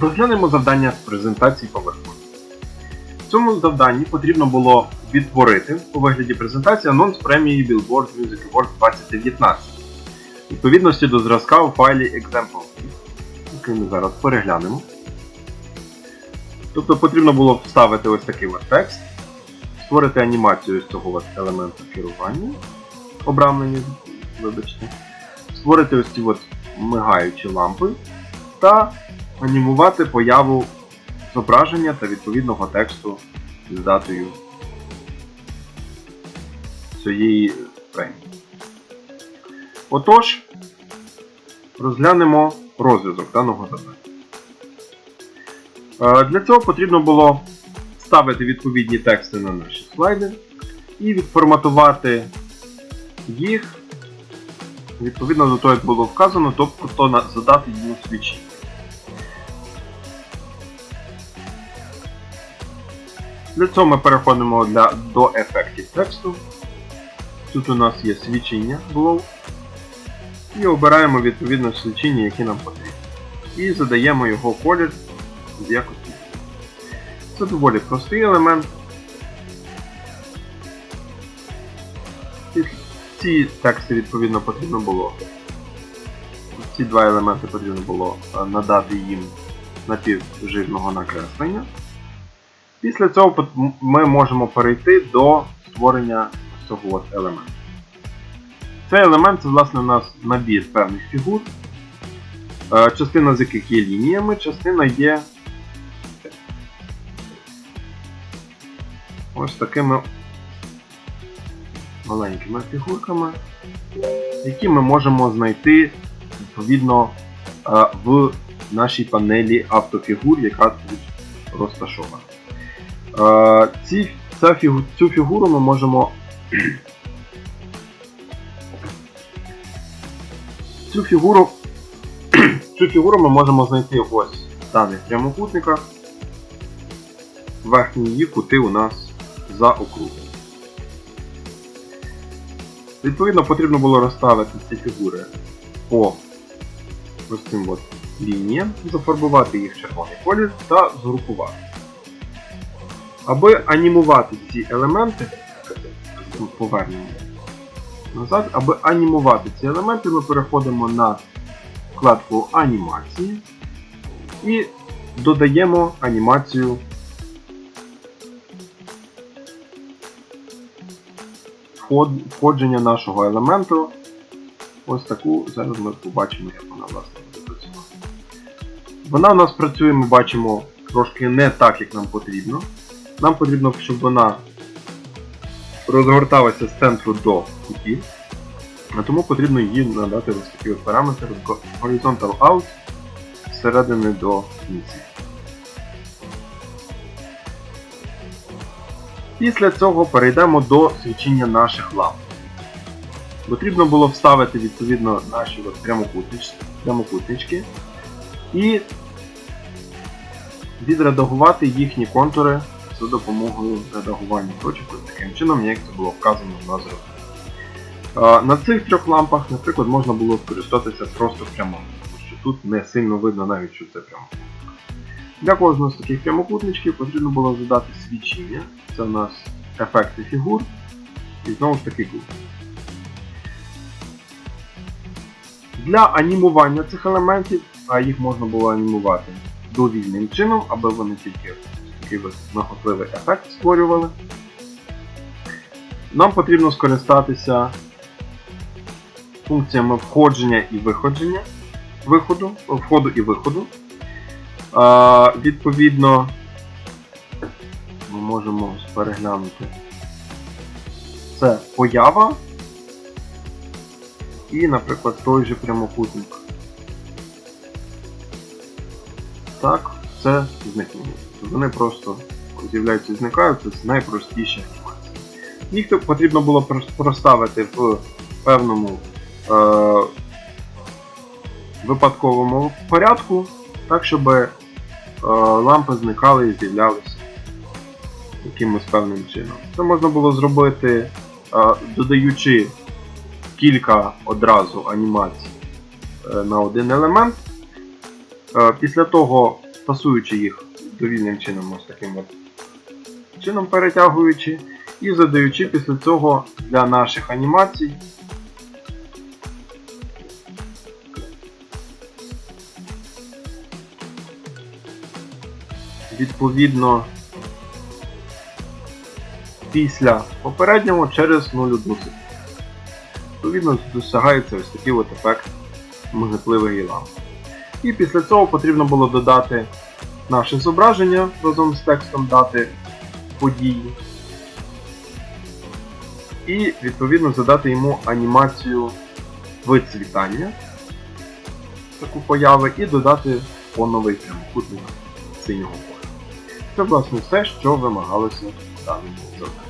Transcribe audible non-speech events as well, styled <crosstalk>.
Розглянемо завдання з презентації PowerPoint. В цьому завданні потрібно було відтворити у вигляді презентації анонс премії Billboard Music Awards 2019 відповідності до зразка у файлі Example, який ми зараз переглянемо. Тобто потрібно було вставити ось такий от текст, створити анімацію з цього от елементу керування, обрамлення, вибачте, створити ось ці от мигаючі лампи та анімувати появу зображення та відповідного тексту з датою цієї премії. Отож, розглянемо розв'язок даного завдання. Е, Для цього потрібно було ставити відповідні тексти на наші слайди і відформатувати їх відповідно до того, як було вказано, тобто задати йому свічі. Для цього ми переходимо для, до ефектів тексту. Тут у нас є свічення Glow. І обираємо відповідно свічення, які нам потрібні. І задаємо його колір з якості. Це доволі простий елемент. Ці тексти відповідно потрібно було. Ці два елементи потрібно було е, надати їм напівжирного накреслення. Після цього ми можемо перейти до створення цього елементу. Цей елемент це власне у нас набір певних фігур, е, частина з яких є лініями, частина є ось такими маленькими фігурками, які ми можемо знайти відповідно е, в нашій панелі автофігур, яка тут розташована. Ці, ця фігу, цю фігуру ми можемо. <clears throat> Цю фігуру, <clears throat> цю фігуру ми можемо знайти ось в даних прямокутниках. Верхні її кути у нас за округом. Відповідно, потрібно було розставити ці фігури по ось цим от лініям, зафарбувати їх в червоний колір та згрупувати. Аби анімувати ці елементи, повернемо назад, аби анімувати ці елементи, ми переходимо на вкладку анімації і додаємо анімацію входження нашого елементу. Ось таку, зараз ми побачимо, як вона власне буде працювати. Вона у нас працює, ми бачимо, трошки не так, як нам потрібно. Нам потрібно, щоб вона розгорталася з центру до кутів. А тому потрібно її надати ось такий от параметр Horizontal Out зсередини до кінця. Після цього перейдемо до свічення наших ламп. Потрібно було вставити відповідно наші прямокутнички і відредагувати їхні контури за допомогою редагування точок ось таким чином, як це було вказано на зразку. Е, На цих трьох лампах, наприклад, можна було скористатися просто прямо, тому що тут не сильно видно навіть, що це прямокутник. Для кожного з таких прямокутничків потрібно було задати свічення. Це у нас ефекти фігур. І знову ж таки гуд. Для анімування цих елементів, а їх можна було анімувати довільним чином, аби вони тільки такий ось нахопливий ефект створювали. Нам потрібно скористатися функціями входження і виходження, виходу, входу і виходу. А, відповідно, ми можемо переглянути. Це поява і, наприклад, той же прямокутник. Так, це зникнення. Вони просто з'являються і зникають, це найпростіші анімації. Їх потрібно було проставити в певному е- випадковому порядку, так, щоб е- лампи зникали і з'являлися якимось певним чином. Це можна було зробити, е, додаючи кілька одразу анімацій е, на один елемент. Е, Після того фасуючи їх довільним чином, ось таким от чином перетягуючи, і задаючи після цього для наших анімацій відповідно після попереднього через 0,1 секунду. Відповідно, досягається ось такий от ефект миготливої лампи. І після цього потрібно було додати наше зображення разом з текстом дати події. І відповідно задати йому анімацію вицвітання таку появи, і додати фоновий прямокутник синього кольору. Це власне все, що вимагалося в даному завданні.